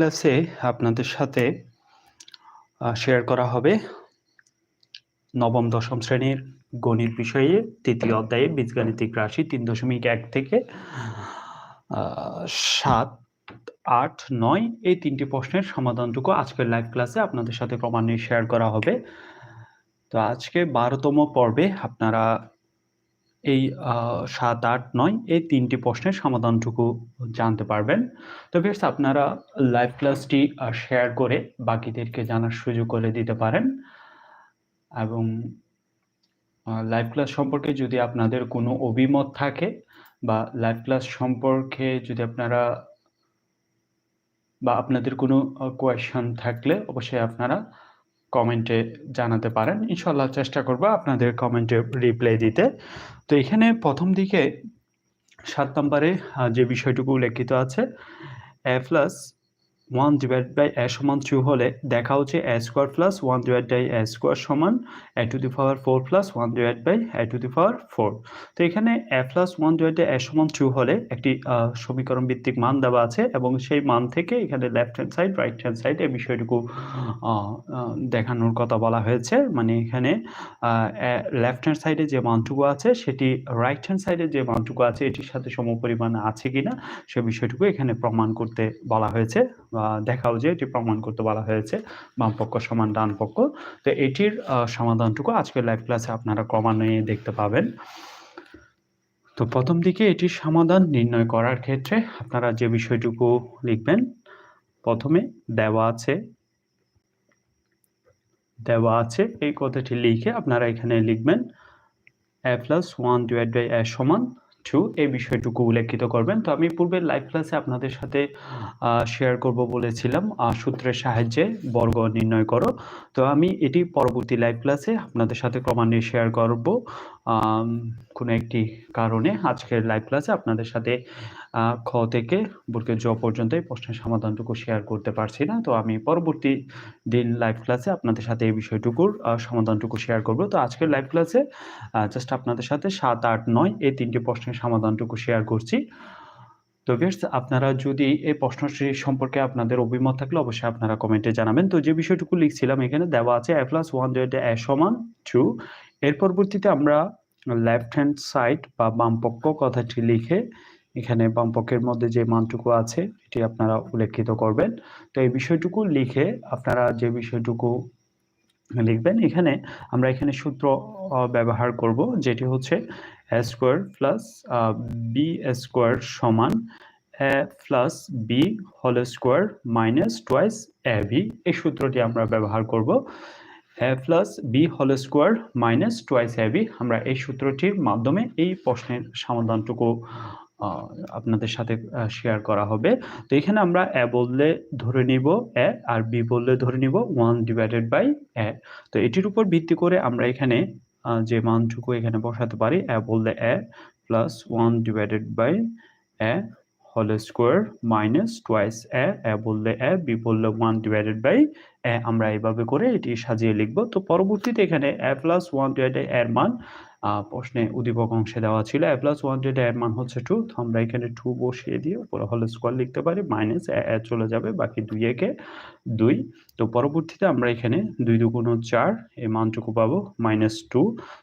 ক্লাসে আপনাদের সাথে শেয়ার করা হবে নবম, দশম শ্রেণির গণিত বিষয়ে তৃতীয় অধ্যায়ে বীজগাণিতিক রাশি তিন দশমিক এক থেকে সাত, আট, নয় এই তিনটি প্রশ্নের সমাধানটুকু আজকের লাইভ ক্লাসে আপনাদের সাথে ক্রমান্বয়ে শেয়ার করা হবে। তো আজকে বারোতম পর্বে আপনারা এই সাত, আট, নয় এই তিনটি প্রশ্নের সমাধানটুকু জানতে পারবেন। তো বেশ আপনারা লাইভ ক্লাসটি শেয়ার করে বাকিদেরকে জানার সুযোগ করে দিতে পারেন। এবং লাইভ ক্লাস সম্পর্কে যদি আপনাদের কোনো অভিমত থাকে বা লাইভ ক্লাস সম্পর্কে যদি আপনারা বা আপনাদের কোনো কোয়েশন থাকলে অবশ্যই আপনারা কমেন্টে জানাতে পারেন। ইনশাল্লাহ চেষ্টা করব আপনাদের কমেন্টে রিপ্লাই দিতে। তো এখানে প্রথম দিকে সাত নম্বরে যে বিষয়টুকু উল্লেখিত আছে A plus one divide by A সমান টু হলে দেখা হচ্ছে A square plus one divide by A square সমান A to the power four plus one divide by A to the power four তো এখানে A plus one divide by A সমান two হলে একটি সমীকরণ ভিত্তিক মান দেওয়া আছে এবং সেই মান থেকে এখানে left hand side right hand side এই বিষয়টুকু দেখানোর কথা বলা হয়েছে। মানে এখানে লেফট হ্যান্ড সাইডে যে মানটুকু আছে সেটি রাইট হ্যান্ড সাইডে যে মানটুকু আছে এটির সাথে সমপরিমাণ আছে কিনা সে বিষয়টুকু এখানে প্রমাণ করতে বলা হয়েছে। দেখাও যে এটি প্রমাণ করতে বলা হয়েছে, বাম পক্ষ সমান ডান পক্ষ। তো এটির সমাধানটুকু আজকের লাইভ ক্লাসে আপনারা ক্রমান্বয়ে দেখতে পাবেন। তো প্রথম দিকে এটির সমাধান নির্ণয় করার ক্ষেত্রে আপনারা যে বিষয়টুকু লিখবেন, প্রথমে দেওয়া আছে দেওয়া আছে এই কথাটি লিখে আপনারা এখানে লিখবেন A plus one divide by A সমান টু এই বিষয়টুকু উল্লেখিত করবেন। তো আমি পূর্বের লাইভ ক্লাসে আপনাদের সাথে শেয়ার করব বলেছিলাম সূত্রের সাহায্যে বর্গ নির্ণয় করো। তো আমি এটি পরবর্তী লাইভ ক্লাসে আপনাদের সাথে ক্রমান্বয়ে শেয়ার করব। কোনো একটি কারণে আজকের লাইভ ক্লাসে আপনাদের সাথে খ থেকে বুর্গের জ পর্যন্ত এই প্রশ্নের সমাধানটুকু শেয়ার করতে পারছি না। তো আমি পরবর্তী দিন লাইভ ক্লাসে আপনাদের সাথে এই বিষয়টুকুর সমাধানটুকু শেয়ার করব। তো আজকের লাইভ ক্লাসে জাস্ট আপনাদের সাথে সাত, আট, নয় এই তিনটি প্রশ্নের সমাধানটুকু শেয়ার করছি। তো বেশ আপনারা যদি এই প্রশ্নটি সম্পর্কে আপনাদের অভিমত থাকলে অবশ্যই আপনারা কমেন্টে জানাবেন। তো যে বিষয়টুকু লিখছিলাম এখানে দেওয়া আছে A plus one divide A সমান টু এর পরবর্তীতে আমরা লেফট হ্যান্ড সাইড বা বাম পক্ষ কথাটি লিখে এখানে বাম পক্ষের মধ্যে যে মানটুকু আছে, এটি আপনারা উল্লেখিত করবেন। তো এই বিষয়টুকু লিখে আপনারা যে বিষয়টুকু লিখবেন, এখানে আমরা এখানে সূত্র ব্যবহার করব, যেটি হচ্ছে স্কোয়ার প্লাস বি স্কোয়ার সমান plus B whole square minus twice A B এই সূত্রটি আমরা ব্যবহার করব। Plus B whole square minus twice A B আমরা এই সূত্রটির মাধ্যমে এই প্রশ্নের সমাধানটুকু আপনাদের সাথে শেয়ার করা হবে। তো এখানে আমরা এ বললে ধরে নিব এ আর বি বললে ধরে নিব ওয়ান ডিভাইডেড বাই এ তো এটির উপর ভিত্তি করে আমরা এখানে যে মানটুকু এখানে বসাতে পারি এ বললে A plus one divided by A whole square minus twice A A বললে এ বি বললে ওয়ান ডিভাইডেড বাই আমরা এইভাবে করে এটি সাজিয়ে লিখব। তো পরবর্তীতে এখানে এ প্লাস ওয়ান ডিভাইডেড এর মান প্রশ্নে উদ্দীপক অংশে দেওয়া ছিল। এ প্লাস ওয়ান ডিভাইডেড এর মান হচ্ছে টু তো আমরা এখানে টু বসিয়ে দিয়ে উপরে হোল স্কোয়ার লিখতে পারি মাইনাস এ চলে যাবে, বাকি দুই একে দুই। তো পরবর্তীতে আমরা এখানে দুই দুগুণ চার, এই মানটুকু পাবো মাইনাস টু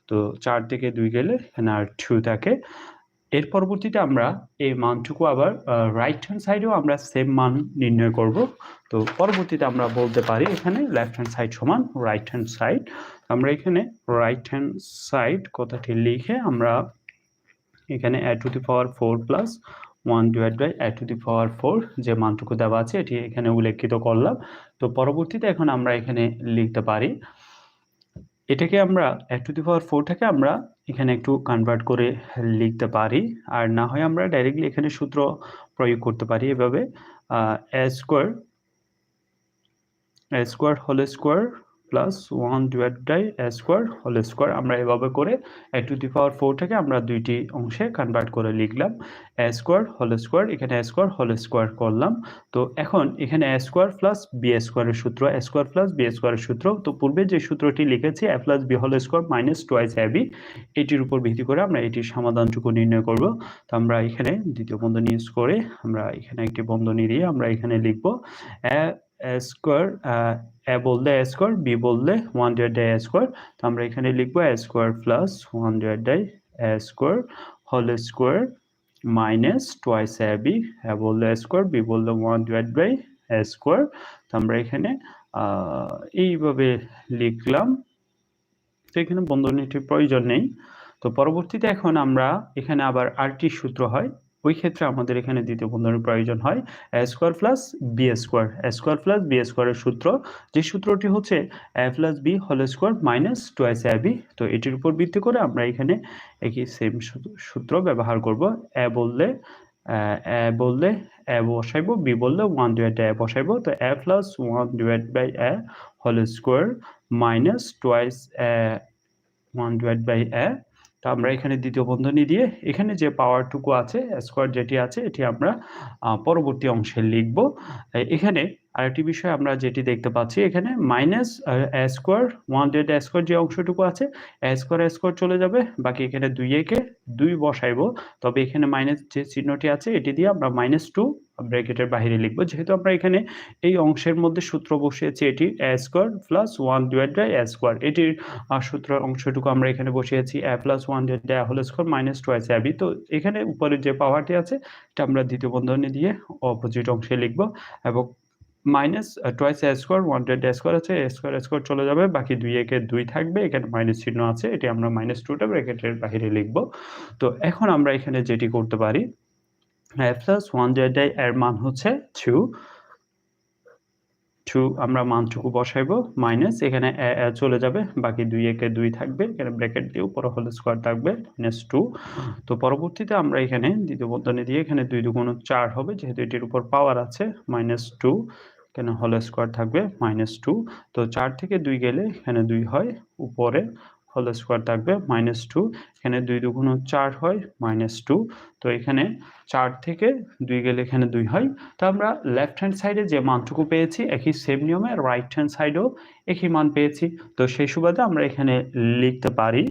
তো চার থেকে দুই গেলে এখানে আর টু থাকে। এর পরবর্তীতে আমরা এই মানটুকু আবার রাইট হ্যান্ড সাইডেও আমরা সেম মান নির্ণয় করব। তো পরবর্তীতে আমরা বলতে পারি এখানে লেফট হ্যান্ড সাইড সমান রাইট হ্যান্ড সাইড আমরা এখানে রাইট হ্যান্ড সাইড কথাটি লিখে আমরা এখানে A to the power four plus one divide by A to the power four যে মানটুকু দেওয়া আছে, এটি এখানে উল্লেখিত করলাম। তো পরবর্তীতে এখন আমরা এখানে লিখতে পারি এটাকে আমরা এক টু দি পাওয়ার ফোরটাকে আমরা এখানে একটু কনভার্ট করে লিখতে পারি। আর না হয় আমরা ডাইরেক্টলি এখানে সূত্র প্রয়োগ করতে পারি এভাবে। A square A square whole square plus one divide by square whole square আমরা এভাবে করে এ টু দি পাওয়ার ফোরটাকে আমরা দুইটি অংশে কনভার্ট করে লিখলাম। স্কোয়ার হোল স্কোয়ার এখানে স্কোয়ার হোল স্কোয়ার করলাম। তো এখন এখানে স্কোয়ার প্লাস বি স্কোয়ারের সূত্র স্কোয়ার প্লাস বি স্কোয়ারের সূত্র। তো পূর্বে যে সূত্রটি লিখেছি A plus B whole square minus twice A B এটির উপর ভিত্তি করে আমরা এটির সমাধানটুকু নির্ণয় করব। তো আমরা এখানে দ্বিতীয় বন্ধনী ইউজ করে আমরা এখানে একটি বন্ধনী দিয়ে আমরা এখানে লিখব স্কোয়ার এ বললে এ স্কোয়ার, বি বললে one divide by A square. তো আমরা এখানে লিখব A square plus one divide by A square whole square minus twice A B A বললে এ স্কোয়ার, বি বললে one divide by A square তো আমরা এখানে এইভাবে লিখলাম। তো এখানে বন্ধনীটির প্রয়োজন নেই। তো পরবর্তীতে এখন আমরা এখানে আবার আরটি সূত্র হয়। ওই ক্ষেত্রে আমাদের এখানে দ্বিতীয় বন্ধনের প্রয়োজন হয় A square plus B square A square plus B স্কোয়ারের সূত্র, যে সূত্রটি হচ্ছে A plus B whole square minus twice A B তো এটির উপর ভিত্তি করে আমরা এখানে একই সেম সূত্র ব্যবহার করব। এ বললে এ বললে এ বসাইবো বি বললে ওয়ান ডিভাইড এ বসাইবো। তো A plus one divide by A whole square minus twice A one divide by A আমরা এখানে দ্বিতীয় বন্ধনী দিয়ে এখানে যে পাওয়ারটুকু আছে স্কোয়ার যেটি আছে এটি আমরা পরবর্তী অংশে লিখব। এখানে আরেকটি বিষয় আমরা যেটি দেখতে পাচ্ছি এখানে minus square one dead square যে অংশটুকু আছে স্কোয়ার স্কোয়ার চলে যাবে। বাকি এখানে দুই একে দুই বসাইবো। তবে এখানে মাইনাস যে চিহ্নটি আছে এটি দিয়ে আমরা মাইনাস টু ব্র্যাকেটের বাইরে লিখব। যেহেতু আমরা এখানে এই অংশের মধ্যে সূত্র বসিয়েছি, এটি A square plus one divide by A square এটির সূত্র অংশটুকু আমরা এখানে বসিয়েছি A plus one divide by whole square minus two S B তো এখানে উপরে যে পাওয়ারটি আছে, এটা আমরা দ্বিতীয় বন্ধনী দিয়ে অপোজিট অংশে লিখব এবং minus twice A square one dead A square আছে এ স্কোয়ার স্কোয়ার চলে যাবে। বাকি দুই একে দুই থাকবে, এখানে মাইনাস চিহ্ন আছে, এটি আমরা মাইনাস টুটা ব্র্যাকেটের বাইরে লিখব। তো এখন আমরা এখানে যেটি করতে পারি প্লাস ওয়ান ডেড এর মান হচ্ছে টু টু আমরা মানটুকু বসাইবো মাইনাস এখানে চলে যাবে, বাকি দুই একে দুই থাকবে, এখানে ব্র্যাকেট দিয়ে উপরে হোল স্কোয়ার থাকবে মাইনাস টু তো পরবর্তীতে আমরা এখানে দ্বিতীয় বন্ধনী দিয়ে এখানে দুই দুগুণ চার হবে, যেহেতু এটির উপর পাওয়ার আছে মাইনাস টু এখানে হোল স্কোয়ার থাকবে মাইনাস টু তো চার থেকে দুই গেলে এখানে দুই হয়, উপরে হোল স্কোয়ার থাকবে মাইনাস টু এখানে দুই দুগুণ চার হয় মাইনাস টু তো এখানে চার থেকে দুই গেলে এখানে দুই হয়। তো আমরা লেফট হ্যান্ড সাইডে যে মানটুকু পেয়েছি, একই সেম নিয়মে রাইট হ্যান্ড সাইডেও একই মান পেয়েছি। তো সেই সুবাদে আমরা এখানে লিখতে পারি,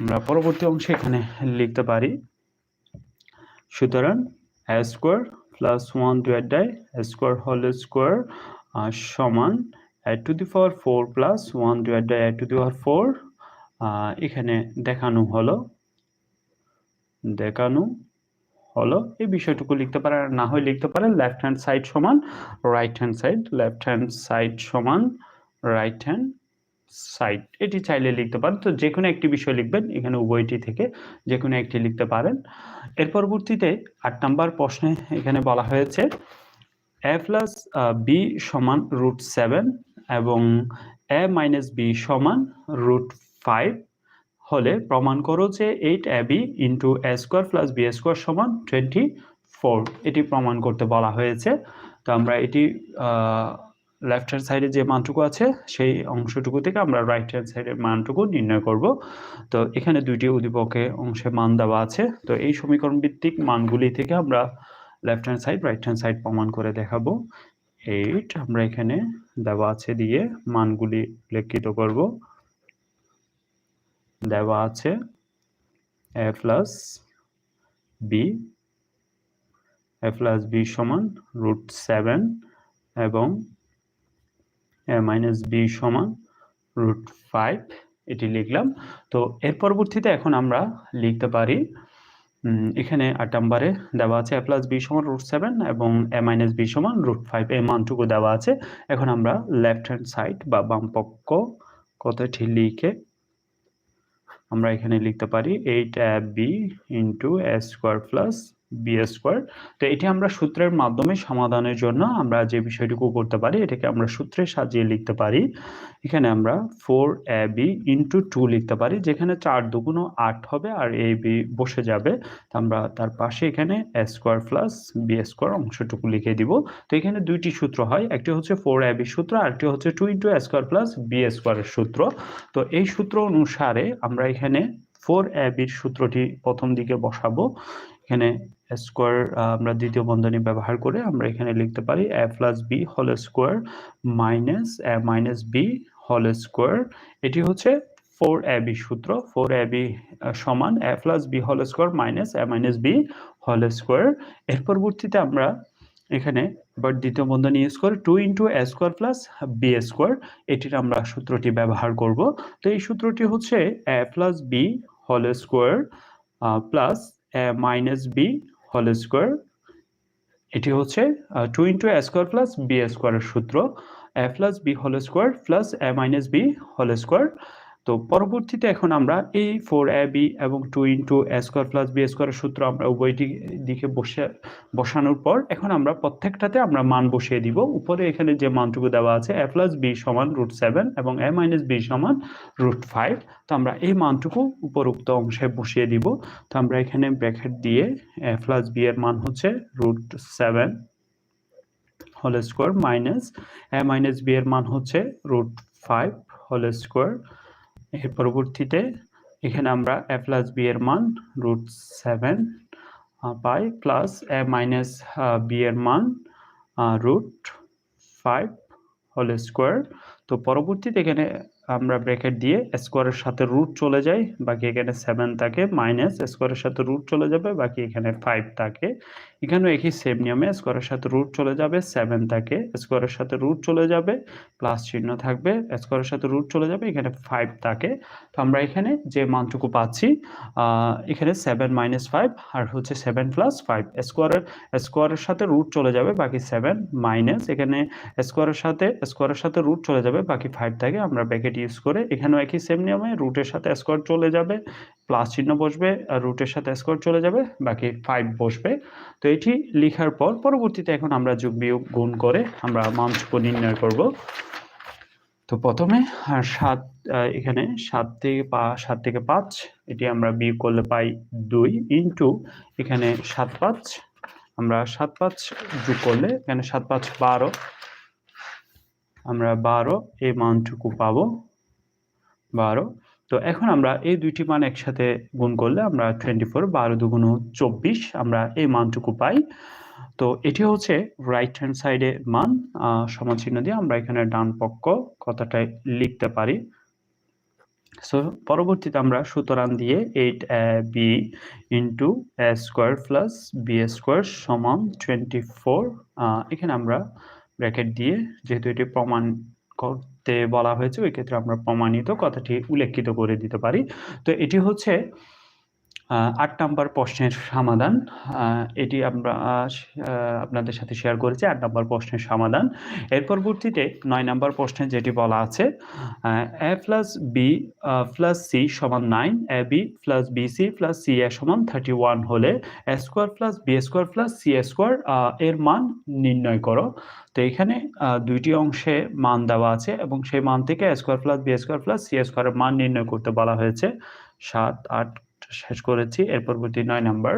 আমরা পরবর্তী অংশে এখানে লিখতে পারি, সুতরাং square plus one divide by square whole square সমান to the power four plus one divide by to the power four এখানে দেখানো হলো দেখানো হলো, এই বিষয়টুকু লিখতে পারেন না হয় লিখতে পারেন লেফট হ্যান্ড সাইড সমান right hand side left hand side সমান রাইট হ্যান্ড সাইড এটি চাইলে লিখতে পারেন, তো যে কোনো একটি বিষয় লিখবেন, এখানে উভয়টি থেকে যে কোনো একটি লিখতে পারেন। এর পরবর্তীতে আট নাম্বার প্রশ্নে এখানে বলা হয়েছে এ প্লাস বি সমান রুট সেভেন এবং এ মাইনাস বি সমান রুট ফাইভ হলে প্রমাণ করো যে eight A B into A square plus B square সমান টোয়েন্টি ফোর এটি প্রমাণ করতে বলা হয়েছে। তো আমরা এটি লেফট হ্যান্ড সাইডে যে মানটুকু আছে, সেই অংশটুকু থেকে আমরা রাইট হ্যান্ড সাইডের মানটুকু নির্ণয় করব। তো এখানে দুইটি উদ্দীপকে অংশে মান দেওয়া আছে। তো এই সমীকরণ ভিত্তিক মানগুলি থেকে আমরা left hand side right hand side প্রমাণ করে দেখাবো। এইট আমরা এখানে দেওয়া আছে দিয়ে মানগুলি লিখিত করব। দেওয়া আছে A plus B A plus B সমান রুট সেভেন এবং এ মাইনাস বি সমান রুট ফাইভ এটি লিখলাম। তো এর পরবর্তীতে এখন আমরা লিখতে পারি এখানে আট নাম্বারে দেওয়া আছে এ প্লাস বি সমান রুট সেভেন এবং এ মাইনাস বি সমান রুট ফাইভ এই মানটুকু দেওয়া আছে। এখন আমরা লেফট হ্যান্ড সাইড বা বাম পক্ষ কথাটি লিখে আমরা এখানে লিখতে পারি eight A B into A square plus B square তো এটি আমরা সূত্রের মাধ্যমে সমাধানের জন্য আমরা যে বিষয়টুকু করতে পারি, এটাকে আমরা সূত্রে সাজিয়ে লিখতে পারি। এখানে আমরা four A B into two লিখতে পারি, যেখানে চার দুগুণ আট হবে আর এ বি বসে যাবে। আমরা তার পাশে এখানে A square plus B square অংশটুকু লিখে দিব। তো এখানে দুইটি সূত্র হয়, একটি হচ্ছে ফোর এ বি সূত্র আরেকটি হচ্ছে two into A square plus B স্কোয়ারের সূত্র। তো এই সূত্র অনুসারে আমরা এখানে ফোর এ বির সূত্রটি প্রথম দিকে বসাবো। এখানে স্কোয়ার আমরা দ্বিতীয় বন্ধনী ব্যবহার করে আমরা এখানে লিখতে পারি A plus B whole square minus A minus B whole square এটি হচ্ছে ফোর এ বি সূত্র ফোর এ বি সমান A plus B whole square minus A minus B whole square এর পরবর্তীতে আমরা এখানে এবার দ্বিতীয় বন্ধনী ইউজ করে two into A square plus B square এটির আমরা সূত্রটি ব্যবহার করব। তো এই সূত্রটি হচ্ছে A plus B whole square plus A minus B whole square. এটি হচ্ছে two into A square plus B স্কোয়ারের সূত্র। A plus B whole square plus A minus B whole square তো পরবর্তীতে এখন আমরা এই ফোর এ বি এবং two into A square plus B স্কোয়ারের সূত্র আমরা উভয়টি দিকে বসে, বসানোর পর এখন আমরা প্রত্যেকটাতে আমরা মান বসিয়ে দিব। উপরে এখানে যে মানটুকু দেওয়া আছে এ প্লাস বি সমান রুট সেভেন এবং এ মাইনাস বি সমান রুট ফাইভ তো আমরা এই মানটুকু উপরোক্ত অংশে বসিয়ে দিব। তো আমরা এখানে ব্র্যাকেট দিয়ে এ প্লাস বি এর মান হচ্ছে root seven whole square minus A minus B এর মান হচ্ছে রুট ফাইভ হোল স্কোয়ার এর পরবর্তীতে এখানে আমরা এ প্লাস বি এর মান রুট সেভেন পাই প্লাস এ মাইনাস বি এর মান রুট ফাইভ হোল স্কোয়ার তো পরবর্তীতে এখানে আমরা ব্র্যাকেট দিয়ে স্কোয়ারের সাথে রুট চলে যাই। বাকি এখানে সেভেন থাকে মাইনাস স্কোয়ারের সাথে রুট চলে যাবে, বাকি এখানে ফাইভ থাকে। এখানেও একই সেম নিয়মে স্কোয়ারের সাথে রুট চলে যাবে সেভেন থাকে স্কোয়ারের সাথে রুট চলে যাবে প্লাস চিহ্ন থাকবে স্কোয়ারের সাথে রুট চলে যাবে, এখানে ফাইভ থাকে। তো আমরা এখানে যে মানটুকু পাচ্ছি এখানে সেভেন মাইনাস ফাইভ আর হচ্ছে সেভেন প্লাস ফাইভ স্কোয়ারের স্কোয়ারের সাথে রুট চলে যাবে, বাকি সেভেন মাইনাস এখানে স্কোয়ারের সাথে স্কোয়ারের সাথে রুট চলে যাবে, বাকি ফাইভ থাকে, আমরা ব্যাকেট ইউজ করে, এখানেও একই সেম নিয়মে রুটের সাথে স্কোয়ার চলে যাবে প্লাস চিহ্ন বসবে, আর রুটের সাথে স্কোয়ার চলে যাবে, বাকি ফাইভ বসবে। তো এটি লেখার পর পরবর্তীতে এখন আমরা যোগ বিয়োগ গুণ করে আমরা মানটুকু নির্ণয় করব। তো প্রথমে, আর সাত এখানে সাত থেকে পা, সাত থেকে পাঁচ, এটি আমরা বিয়োগ করলে পাই দুই ইন্টু এখানে সাত পাঁচ। আমরা সাত পাঁচ যোগ করলে এখানে সাত পাঁচ বারো। আমরা বারো, এই মানটুকু পাবো। বারো। তো এখন আমরা এই দুইটি মান একসাথে গুণ করলে আমরা টোয়েন্টি ফোর বারো দুগুণ চব্বিশ আমরা এই মানটুকু পাই। তো এটি হচ্ছে রাইট হ্যান্ড সাইডে মান সমান চিহ্ন দিয়ে আমরা এখানে ডান পক্ষ কথাটাই লিখতে পারি। সো পরবর্তীতে আমরা সুতরাং দিয়ে eight B into A square plus B A square সমান টোয়েন্টি ফোর এখানে আমরা ব্র্যাকেট দিয়ে, যেহেতু এটি প্রমাণ করতে বলা হয়েছে, ওই ক্ষেত্রে আমরা প্রমাণিত, কথাটি উল্লেখিত করে দিতে পারি। তো এটি হচ্ছে আট নাম্বার প্রশ্নের সমাধান। এটি আমরা আপনাদের সাথে শেয়ার করেছি, আট নাম্বার প্রশ্নের সমাধান। এর পরবর্তীতে নয় নাম্বার প্রশ্নে যেটি বলা আছে A plus B plus C সমান nine A B plus B C plus C A সমান থার্টি ওয়ান হলে A square plus B square plus C square এর মান নির্ণয় করো। তো এখানে দুইটি অংশে মান দেওয়া আছে এবং সেই মান থেকে square plus B square plus C স্কোয়ারের মান নির্ণয় করতে বলা হয়েছে। সাত, আট শেষ করেছি, এর পরবর্তী নয় নাম্বার।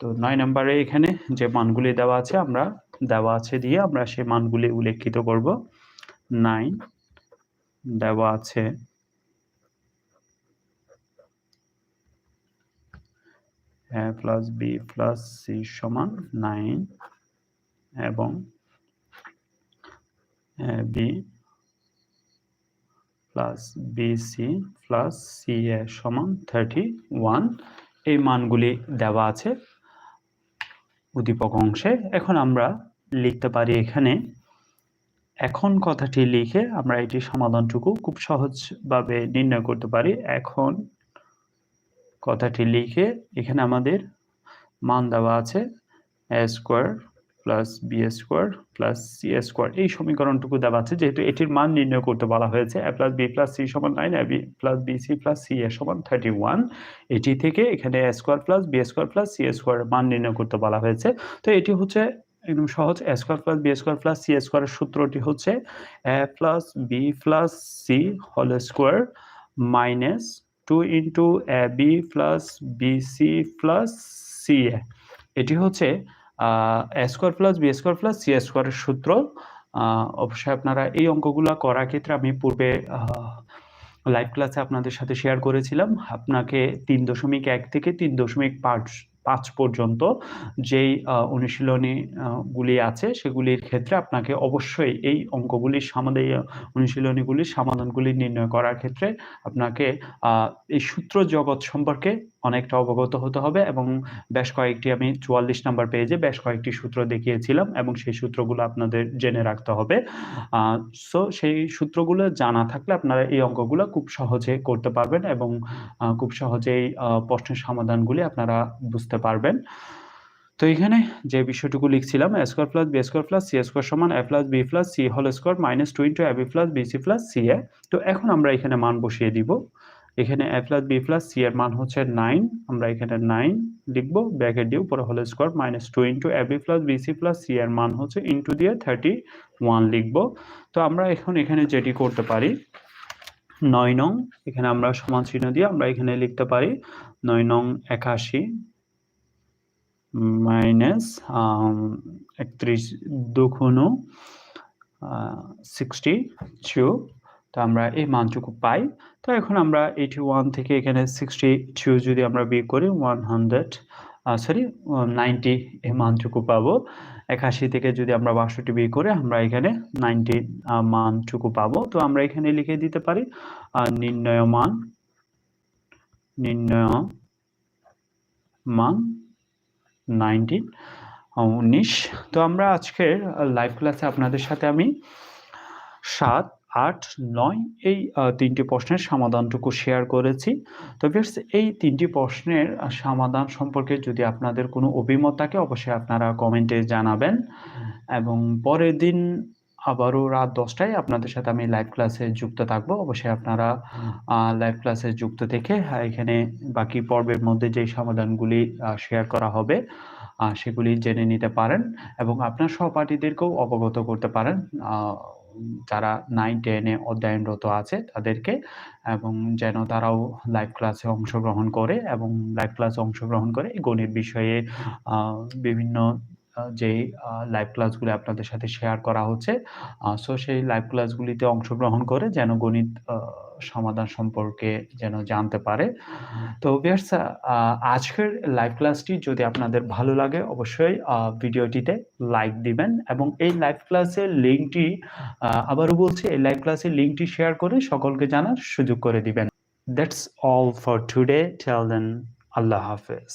তো নয় নাম্বারে এখানে যে মানগুলি দেওয়া আছে, আমরা দেওয়া আছে দিয়ে আমরা সেই মানগুলি উল্লেখিত করব। নাইন দেওয়া আছে। প্লাস বি প্লাস সি সমান নাইন এবং B plus BC plus C A সমান থার্টি ওয়ান এই মানগুলি দেওয়া আছে উদ্দীপক অংশে। এখন আমরা লিখতে পারি এখানে, এখন কথাটি লিখে আমরা এটি সমাধানটুকু খুব সহজভাবে নির্ণয় করতে পারি। এখন কথাটি লিখে এখানে আমাদের মান দেওয়া আছে square plus B square plus C square এই সমীকরণটুকু দেওয়া আছে, যেহেতু এটির মান নির্ণয় করতে বলা হয়েছে। A plus B plus C সমান nine A B plus B C plus C A সমান থার্টি ওয়ান এটি থেকে এখানে square plus B square plus C square মান নির্ণয় করতে বলা হয়েছে। তো এটি হচ্ছে একদম সহজ A square plus B square plus C স্কোয়ারের সূত্রটি হচ্ছে A plus B plus C whole square minus two into A B plus B C plus C A এটি হচ্ছে square plus B square plus C স্কোয়ারের সূত্র। অবশ্যই আপনারা এই অঙ্কগুলো করার ক্ষেত্রে আমি পূর্বে লাইভ ক্লাসে আপনাদের সাথে শেয়ার করেছিলাম। আপনাকে তিন দশমিক এক থেকে তিন দশমিক পাঁচ পাঁচ পর্যন্ত যেই আহ, অনুশীলনী আহ, গুলি আছে সেগুলির ক্ষেত্রে আপনাকে অবশ্যই এই অঙ্কগুলির সমাধান অনুশীলনীগুলির সমাধানগুলি নির্ণয় করার ক্ষেত্রে আপনাকে এই সূত্র জগৎ সম্পর্কে অনেকটা অবগত হতে হবে এবং বেশ কয়েকটি আমি চুয়াল্লিশ নাম্বার পেজে বেশ কয়েকটি সূত্র দেখিয়েছিলাম এবং সেই সূত্রগুলো আপনাদের জেনে রাখতে হবে। সো সেই সূত্রগুলো জানা থাকলে আপনারা এই অঙ্কগুলো খুব সহজে করতে পারবেন এবং খুব সহজেই প্রশ্নের সমাধানগুলি আপনারা বুঝতে পারবেন। তো এখানে যে বিষয়টুকু লিখছিলাম A square plus B square plus C square সমান A plus B plus C whole square minus two into A B plus B C plus C A তো এখন আমরা এখানে মান বসিয়ে দিব। এখানে A plus B plus C এর মান হচ্ছে নাইন আমরা এখানে নাইন লিখব ব্যাকেট দিয়ে উপরে whole square minus two into A B plus B C plus C এর মান হচ্ছে ইন্টু দিয়ে থার্টি ওয়ান লিখব। তো আমরা এখন এখানে যেটি করতে পারি, নয় নং, এখানে আমরা সমান চিহ্ন দিয়ে আমরা এখানে লিখতে পারি নয় নং একাশি মাইনাস একত্রিশ দুগুণ সিক্সটি টু তো আমরা এই মানটুকু পাই। তো এখন আমরা এইটি ওয়ান থেকে এখানে সিক্সটি টু যদি আমরা বিয়োগ করি ওয়ান হান্ড্রেড সরি নাইনটি এই মানটুকু পাবো। একাশি থেকে যদি আমরা বাষট্টি বিয়োগ করে, আমরা এখানে নাইনটি মানটুকু পাবো। তো আমরা এখানে লিখে দিতে পারি নির্ণয় মান নির্ণয় মান নাইনটিন উনিশ। তো আমরা আজকের লাইভ ক্লাসে আপনাদের সাথে আমি সাত আট নয় এই তিনটি প্রশ্নের সমাধানটুকু শেয়ার করেছি। তো ভিউয়ার্স এই তিনটি প্রশ্নের সমাধান সম্পর্কে যদি আপনাদের কোনো অভিমত থাকে অবশ্যই আপনারা কমেন্টে জানাবেন। এবং পরের দিন আবারও রাত দশটায় আপনাদের সাথে আমি লাইভ ক্লাসে যুক্ত থাকব। অবশ্যই আপনারা লাইভ ক্লাসে যুক্ত থেকে এখানে বাকি পর্বের মধ্যে যেই সমাধানগুলি শেয়ার করা হবে সেগুলি জেনে নিতে পারেন এবং আপনার সহপাঠীদেরকেও অবগত করতে পারেন। আহ, যারা নাইন টেনে অধ্যয়নরত আছে তাদেরকে এবং যেন তারাও লাইভ ক্লাসে অংশগ্রহণ করে এবং লাইভ ক্লাসে অংশগ্রহণ করে গণিত বিষয়ে বিভিন্ন যে লাইভ ক্লাসগুলি আপনাদের সাথে শেয়ার করা হচ্ছে সো সেই লাইভ ক্লাসগুলিতে অংশগ্রহণ করে যেন গণিত সমাধান সম্পর্কে যেন জানতে পারে। তো ভিউয়ার্স আজকের লাইভ ক্লাসটি যদি আপনাদের ভালো লাগে, অবশ্যই ভিডিওটিতে লাইক দিবেন এবং এই লাইভ ক্লাসের লিঙ্কটি আবারও বলছি, এই লাইভ ক্লাসের লিঙ্কটি শেয়ার করে সকলকে জানার সুযোগ করে দিবেন। That's all for today till then আল্লাহ হাফেজ।